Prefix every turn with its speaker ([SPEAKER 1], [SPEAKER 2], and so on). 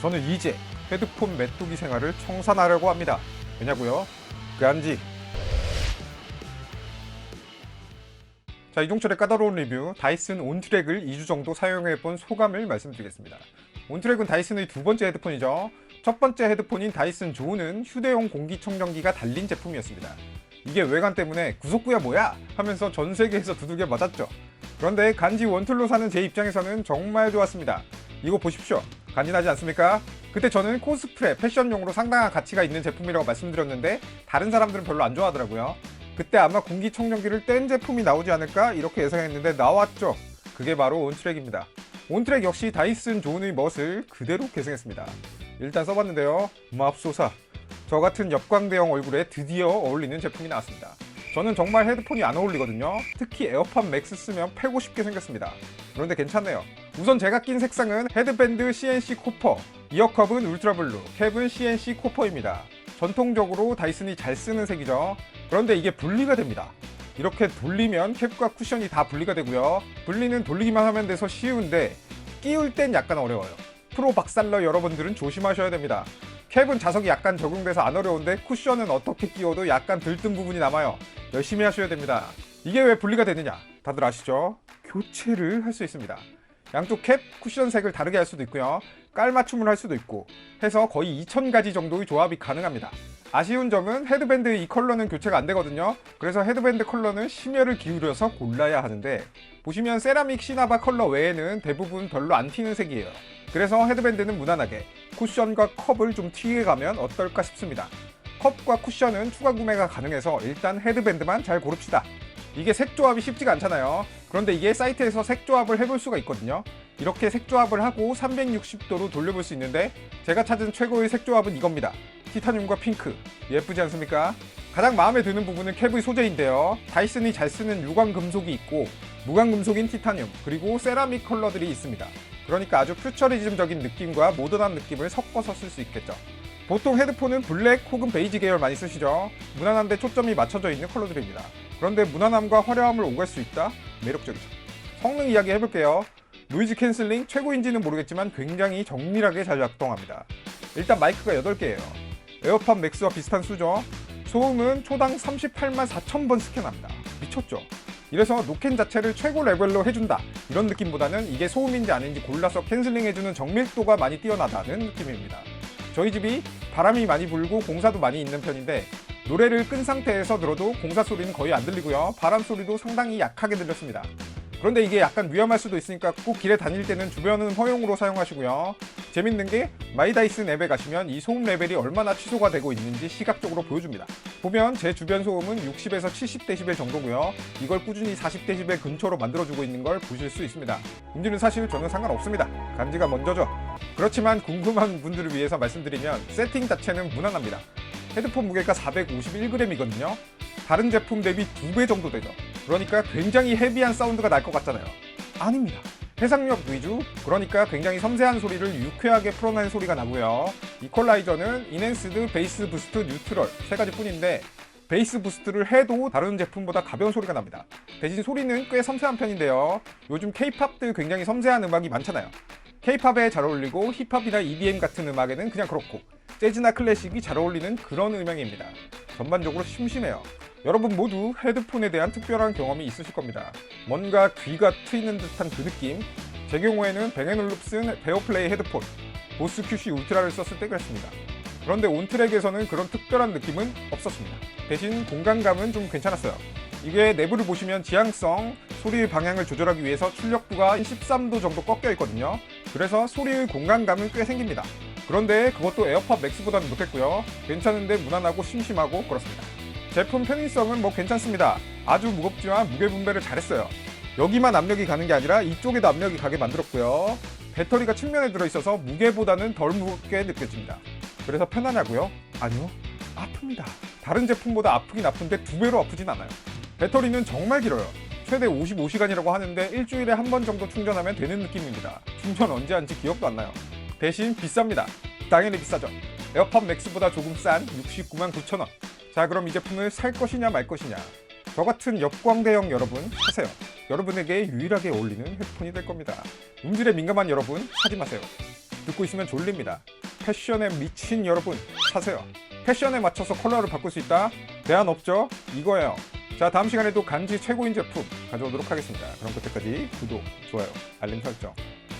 [SPEAKER 1] 저는 이제 헤드폰 메뚜기 생활을 청산하려고 합니다. 왜냐고요? 그안지. 자, 이종철의 까다로운 리뷰 다이슨 온트랙을 2주 정도 사용해 본 소감을 말씀드리겠습니다. 온트랙은 다이슨의 두 번째 헤드폰이죠. 첫 번째 헤드폰인 다이슨 조는 휴대용 공기청정기가 달린 제품이었습니다. 이게 외관 때문에 구속구야 뭐야 하면서 전 세계에서 두들겨 맞았죠. 그런데 간지 원툴로 사는 제 입장에서는 정말 좋았습니다. 이거 보십시오. 간지나지 않습니까? 그때 저는 코스프레, 패션용으로 상당한 가치가 있는 제품이라고 말씀드렸는데 다른 사람들은 별로 안 좋아하더라고요. 그때 아마 공기청정기를 뗀 제품이 나오지 않을까 이렇게 예상했는데 나왔죠. 그게 바로 온트랙입니다. 온트랙 역시 다이슨 존의 멋을 그대로 계승했습니다. 일단 써봤는데요. 맙소사. 저 같은 역광대형 얼굴에 드디어 어울리는 제품이 나왔습니다. 저는 정말 헤드폰이 안 어울리거든요. 특히 에어팟 맥스 쓰면 패고 싶게 생겼습니다. 그런데 괜찮네요. 우선 제가 낀 색상은 헤드밴드 CNC 코퍼, 이어컵은 울트라블루, 캡은 CNC 코퍼입니다. 전통적으로 다이슨이 잘 쓰는 색이죠. 그런데 이게 분리가 됩니다. 이렇게 돌리면 캡과 쿠션이 다 분리가 되고요. 분리는 돌리기만 하면 돼서 쉬운데 끼울 땐 약간 어려워요. 프로 박살러 여러분들은 조심하셔야 됩니다. 캡은 자석이 약간 적용돼서 안 어려운데 쿠션은 어떻게 끼워도 약간 들뜬 부분이 남아요. 열심히 하셔야 됩니다. 이게 왜 분리가 되느냐? 다들 아시죠? 교체를 할 수 있습니다. 양쪽 캡, 쿠션 색을 다르게 할 수도 있고요. 깔 맞춤을 할 수도 있고 해서 거의 2000가지 정도의 조합이 가능합니다. 아쉬운 점은 헤드밴드의 이 컬러는 교체가 안 되거든요. 그래서 헤드밴드 컬러는 심혈을 기울여서 골라야 하는데 보시면 세라믹 시나바 컬러 외에는 대부분 별로 안 튀는 색이에요. 그래서 헤드밴드는 무난하게 쿠션과 컵을 좀 튀게 가면 어떨까 싶습니다. 컵과 쿠션은 추가 구매가 가능해서 일단 헤드밴드만 잘 고릅시다. 이게 색 조합이 쉽지가 않잖아요. 그런데 이게 사이트에서 색 조합을 해볼 수가 있거든요. 이렇게 색 조합을 하고 360도로 돌려볼 수 있는데 제가 찾은 최고의 색 조합은 이겁니다. 티타늄과 핑크. 예쁘지 않습니까? 가장 마음에 드는 부분은 캡의 소재인데요. 다이슨이 잘 쓰는 유광 금속이 있고 무광 금속인 티타늄 그리고 세라믹 컬러들이 있습니다. 그러니까 아주 퓨처리즘적인 느낌과 모던한 느낌을 섞어서 쓸 수 있겠죠. 보통 헤드폰은 블랙 혹은 베이지 계열 많이 쓰시죠. 무난한데 초점이 맞춰져 있는 컬러들입니다. 그런데 무난함과 화려함을 오갈 수 있다? 매력적이죠. 성능 이야기 해볼게요. 노이즈 캔슬링 최고인지는 모르겠지만 굉장히 정밀하게 잘 작동합니다. 일단 마이크가 8개예요. 에어팟 맥스와 비슷한 수죠. 소음은 초당 38만 4천 번 스캔합니다. 미쳤죠? 이래서 노캔 자체를 최고 레벨로 해준다. 이런 느낌보다는 이게 소음인지 아닌지 골라서 캔슬링 해주는 정밀도가 많이 뛰어나다는 느낌입니다. 저희 집이 바람이 많이 불고 공사도 많이 있는 편인데 노래를 끈 상태에서 들어도 공사 소리는 거의 안 들리고요. 바람 소리도 상당히 약하게 들렸습니다. 그런데 이게 약간 위험할 수도 있으니까 꼭 길에 다닐 때는 주변은 허용으로 사용하시고요. 재밌는 게 마이다이슨 앱에 가시면 이 소음 레벨이 얼마나 취소가 되고 있는지 시각적으로 보여줍니다. 보면 제 주변 소음은 60에서 70dB 정도고요. 이걸 꾸준히 40dB 근처로 만들어주고 있는 걸 보실 수 있습니다. 음질은 사실 저는 상관없습니다. 감지가 먼저죠. 그렇지만 궁금한 분들을 위해서 말씀드리면 세팅 자체는 무난합니다. 헤드폰 무게가 451g이거든요. 다른 제품 대비 2배 정도 되죠. 그러니까 굉장히 헤비한 사운드가 날 것 같잖아요. 아닙니다. 해상력 위주, 그러니까 굉장히 섬세한 소리를 유쾌하게 풀어낸 소리가 나고요. 이퀄라이저는 인핸스드, 베이스 부스트, 뉴트럴 세 가지 뿐인데 베이스 부스트를 해도 다른 제품보다 가벼운 소리가 납니다. 대신 소리는 꽤 섬세한 편인데요. 요즘 케이팝들 굉장히 섬세한 음악이 많잖아요. 케이팝에 잘 어울리고 힙합이나 EDM 같은 음악에는 그냥 그렇고 재즈나 클래식이 잘 어울리는 그런 음향입니다. 전반적으로 심심해요. 여러분 모두 헤드폰에 대한 특별한 경험이 있으실 겁니다. 뭔가 귀가 트이는 듯한 그 느낌. 제 경우에는 뱅앤올룹슨 베어플레이 헤드폰 보스 QC 울트라를 썼을 때 그랬습니다. 그런데 온트랙에서는 그런 특별한 느낌은 없었습니다. 대신 공간감은 좀 괜찮았어요. 이게 내부를 보시면 지향성, 소리의 방향을 조절하기 위해서 출력부가 13도 정도 꺾여 있거든요. 그래서 소리의 공간감은 꽤 생깁니다. 그런데 그것도 에어팟 맥스보다는 못했고요. 괜찮은데 무난하고 심심하고 그렇습니다. 제품 편의성은 뭐 괜찮습니다. 아주 무겁지만 무게 분배를 잘했어요. 여기만 압력이 가는 게 아니라 이쪽에도 압력이 가게 만들었고요. 배터리가 측면에 들어있어서 무게보다는 덜 무겁게 느껴집니다. 그래서 편하냐고요? 아니요. 아픕니다. 다른 제품보다 아프긴 아픈데 두 배로 아프진 않아요. 배터리는 정말 길어요. 최대 55시간이라고 하는데 일주일에 한 번 정도 충전하면 되는 느낌입니다. 충전 언제 한지 기억도 안 나요. 대신 비쌉니다. 당연히 비싸죠. 에어팟 맥스보다 조금 싼 69만 9천 원. 자 그럼 이 제품을 살 것이냐 말 것이냐. 저 같은 역광대형 여러분 사세요. 여러분에게 유일하게 어울리는 헤드폰이 될 겁니다. 음질에 민감한 여러분 사지 마세요. 듣고 있으면 졸립니다. 패션에 미친 여러분 사세요. 패션에 맞춰서 컬러를 바꿀 수 있다? 대안 없죠? 이거예요. 자 다음 시간에도 간지 최고인 제품 가져오도록 하겠습니다. 그럼 그때까지 구독, 좋아요, 알림 설정